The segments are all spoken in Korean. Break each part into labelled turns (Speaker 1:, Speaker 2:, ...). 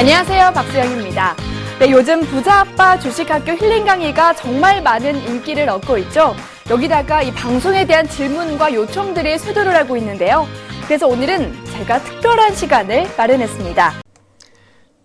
Speaker 1: 안녕하세요. 박수영입니다. 네, 요즘 부자 아빠 주식학교 힐링 강의가 정말 많은 인기를 얻고 있죠. 여기다가 이 방송에 대한 질문과 요청들이 쇄도를 하고 있는데요. 그래서 오늘은 제가 특별한 시간을 마련했습니다.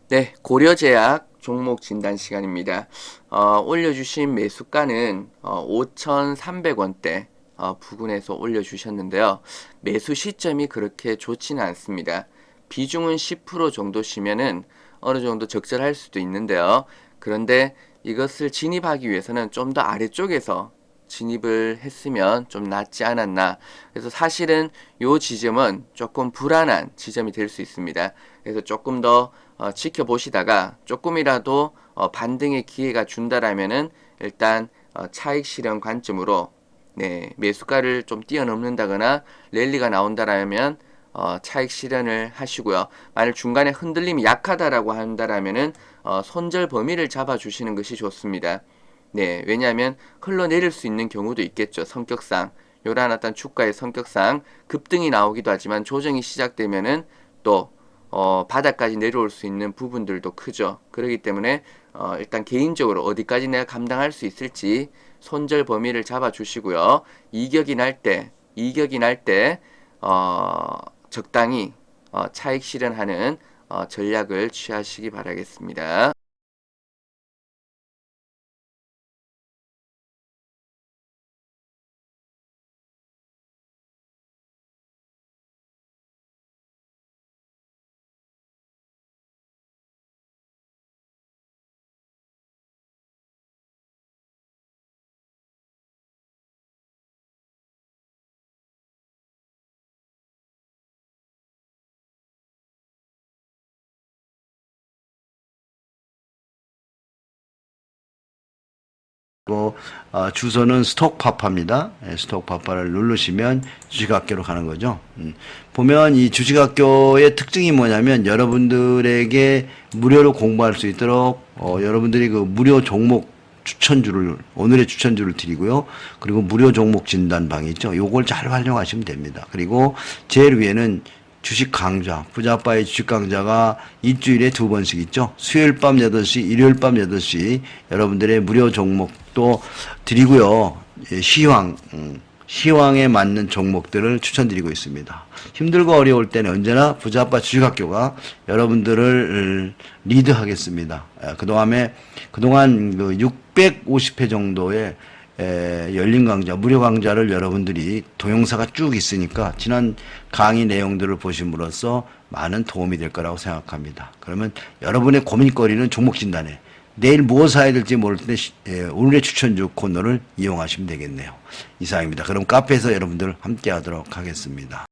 Speaker 2: 네, 고려제약 종목 진단 시간입니다. 어, 올려주신 매수가는 어, 5,300원대 어, 부근에서 올려주셨는데요. 매수 시점이 그렇게 좋지는 않습니다. 비중은 10% 정도시면은 어느 정도 적절할 수도 있는데요. 그런데 이것을 진입하기 위해서는 좀 더 아래쪽에서 진입을 했으면 좀 낫지 않았나. 그래서 사실은 요 지점은 조금 불안한 지점이 될 수 있습니다. 그래서 조금 더 어, 지켜보시다가 조금이라도 어, 반등의 기회가 준다라면은 일단 어, 차익 실현 관점으로 네, 매수가를 좀 뛰어넘는다거나 랠리가 나온다라면 어, 차익 실현을 하시고요. 만약 중간에 흔들림이 약하다라고 한다라면은 어, 손절 범위를 잡아 주시는 것이 좋습니다. 네, 왜냐하면 흘러내릴 수 있는 경우도 있겠죠. 성격상 요런 어떤 주가의 성격상 급등이 나오기도 하지만 조정이 시작되면은 또 어, 바닥까지 내려올 수 있는 부분들도 크죠. 그렇기 때문에 어, 일단 개인적으로 어디까지 내가 감당할 수 있을지 손절 범위를 잡아 주시고요. 이격이 날 때, 이격이 날 때, 어, 적당히 어, 차익 실현하는 어, 전략을 취하시기 바라겠습니다.
Speaker 3: 고 어, 주소는 스톡파파입니다. 예, 스톡파파를 누르시면 주식학교로 가는 거죠. 음, 보면 이 주식학교의 특징이 뭐냐면 여러분들에게 무료로 공부할 수 있도록 어, 여러분들이 그 무료 종목 추천주를 오늘의 추천주를 드리고요. 그리고 무료 종목 진단방이 있죠. 요걸 잘 활용하시면 됩니다. 그리고 제일 위에는 주식 강좌, 부자빠의 주식 강좌가 일주일에 두 번씩 있죠. 수요일 밤 8시, 일요일 밤 8시 여러분들의 무료 종목도 드리고요. 예, 시황, 음, 시황에 맞는 종목들을 추천드리고 있습니다. 힘들고 어려울 때는 언제나 부자빠 주식학교가 여러분들을 음, 리드하겠습니다. 예, 그동안에, 그동안 그 650회 정도의 에, 열린 강좌, 무료 강좌를 여러분들이 동영상가 쭉 있으니까 지난 강의 내용들을 보심으로써 많은 도움이 될 거라고 생각합니다. 그러면 여러분의 고민거리는 종목 진단에 내일 무엇 사야 될지 모를 때 시- 에, 오늘의 추천주 코너를 이용하시면 되겠네요. 이상입니다. 그럼 카페에서 여러분들 함께 하도록 하겠습니다.